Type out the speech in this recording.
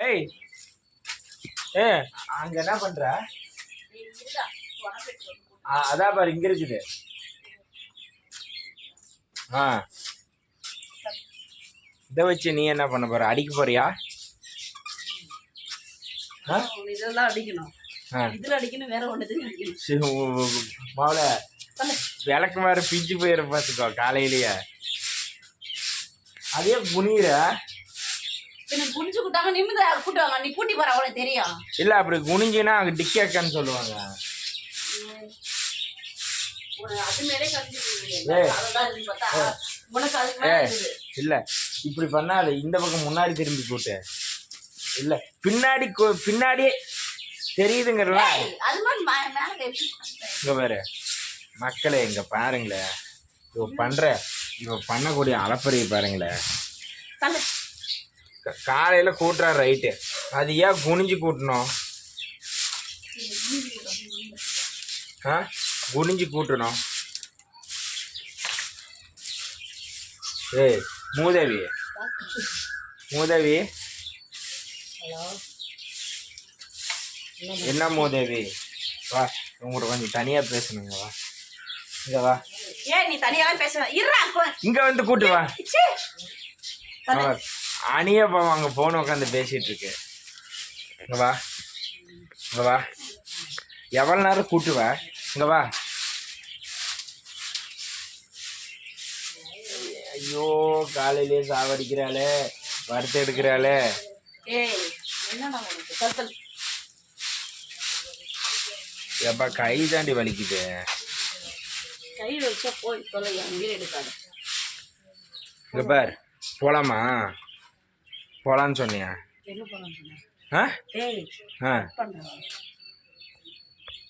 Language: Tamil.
ஏய் ஏ அங்க என்ன பண்ற? அதான் பாரு இங்க இருக்குது. ஆ. இதை வச்சு நீ என்ன பண்ண போற? அடிக்க போறியா? இதெல்லாம் அடிக்கணும். இதுல வேற மாவுல. விளக்கு மாதிரி பிஞ்சு போயிட பார்த்துக்கோ காலையிலேயே. அதே புனியிற எனக்கு கூட்டாங்க நிமிந்து கூட்டுவாங்க நீ கூட்டி போற அவளை தெரியும் இல்ல அப்படி குனிஞ்சினா அங்க டிக்கேக்கன்னு சொல்லுவாங்க. இல்ல இப்படி பண்ணாத இந்த பக்கம் முன்னாடி திரும்பி கூட்டு இல்ல பின்னாடி பின்னாடியே தெரியுதுங்கிறல? இங்க பாரு மக்களே இங்க பாருங்களேன் இவ பண்ற இவ பண்ணக்கூடிய அலப்பறையை பாருங்களேன் காலையில கூட்டுறா ரைட்டு அது ஏன் குனிஞ்சு கூட்டணும்? ஆ? குனிஞ்சு கூட்டணும். ஏய் மூதேவி. மூதேவி. என்ன மூதேவி? வா உங்கள்கிட்ட கொஞ்சம் தனியா பேசணுங்க வா. இங்க வா. ஏய் நீ தனியாவே பேச இங்க வந்து கூட்டு வா. சீ. தள்ளு. அவர் அணிய பாவம் அங்க போன உட்காந்து பேசிட்டு இருக்கு. இங்க வா. இங்க வா. எவ்வளவு நேரம் கூட்டு வா? இங்க வா. ஐயோ காலையிலேயே சாவடிக்கிறாளே. வறுத்து எடுக்கிறாளே. எப்பா கை தாண்டி வலிக்குது. கை வச்சா போய் தொலை எடுக்காது. இங்க பார். போலாமா? போலான்னு சொன்னியா? ஆ? ஆ.